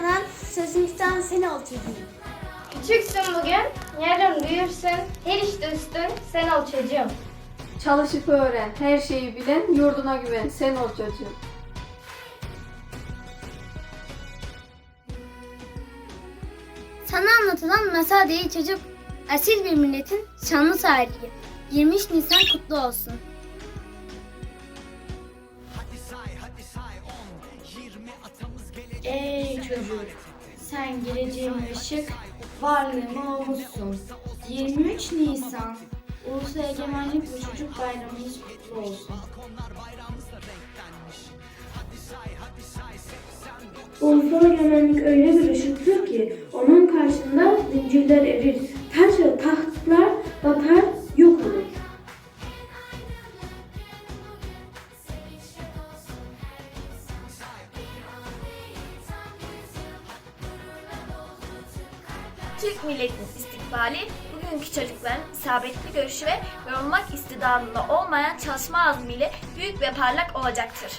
Canan, sözümüzden seni ol çocuğum. Küçüksün bugün, yarın büyürsün, her işte üstün, sen ol çocuğum. Çalışıp öğren, her şeyi bilen, yurduna güven, sen ol çocuğum. Sana anlatılan masal değil çocuk, asil bir milletin şanlı tarihi. 23 Nisan kutlu olsun. Çocuk, sen geleceğim ışık, varlığıma olmuşsun. 23 Nisan, Ulusal Egemenlik ve Çocuk Bayramınız kutlu olsun. Ulusal egemenlik öyle bir ışıktır ki onun karşısında zincirler erir, Türk milletinin istikbali bugünkü çocukların isabetli görüşü ve yorulmak istidadında olmayan çalışma azmiyle büyük ve parlak olacaktır.